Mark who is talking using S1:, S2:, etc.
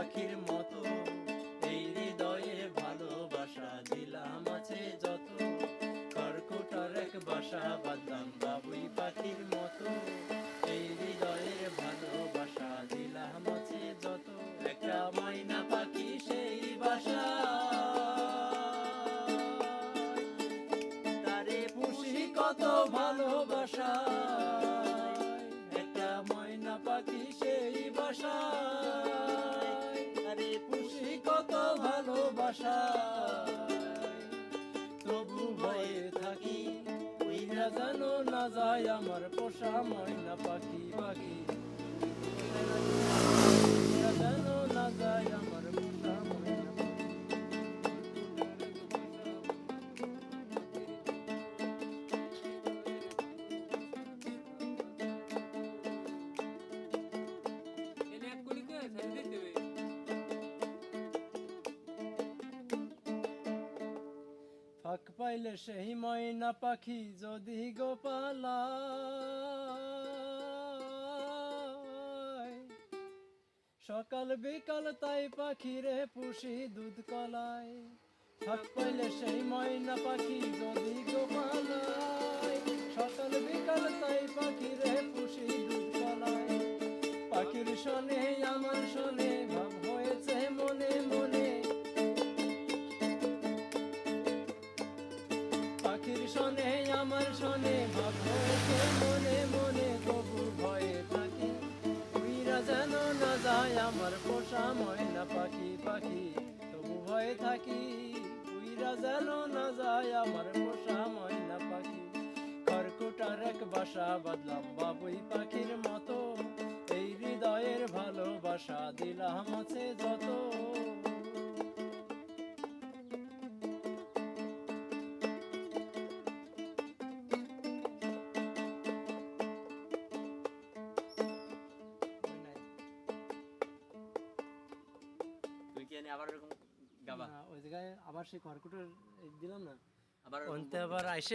S1: পাখির মতো। এই হৃদয়ে ভালোবাসা দিলাম আছে যত। কর্কটার এক বাসা বাঁধলাম বাবুই পাখির মতো। এই হৃদয়ে ভালোবাসা দিলাম আছে যত। একটা ময়না পাখি সেই বাসা। তারে পুষি কত ভালোবাসা। একটা ময়না পাখি সেই বাসা। ভালোবাসা তবু ভয়ে থাকি উইরা জানো না যায় আমার পোষা ময়না পাখি। ফাঁক পাইলে সেই ময়না পাখি যদি গোপালা। সকাল বিকাল তাই পাখিরে পুষি দুধ কলায় ফাঁক পাইলে সেই ময়না পাখি যদি গোপালায় সকাল বিকাল তাই পাখিরে পুষি দুধ কলায় পাখির শোনে শোনে, আমার শোনে ভাব মনে মনে তবু ভয়ে থাকি। উইরা যেন না যায়, আমার পোষা ময়না পাখি পাখি, তবু ভয়ে থাকি। উইরা যেন না যায়, আমার পোষা ময়না পাখি। খড়কুটার এক বাসা বাদলাম বাবুই পাখির মতো। এই হৃদয়ের ভালোবাসা দিলাম আছে যত।
S2: জানি আবার এরকম গাবা।
S1: ওই জায়গায় আবার সেই খড়কুটোর দিলাম না। আবার আইসে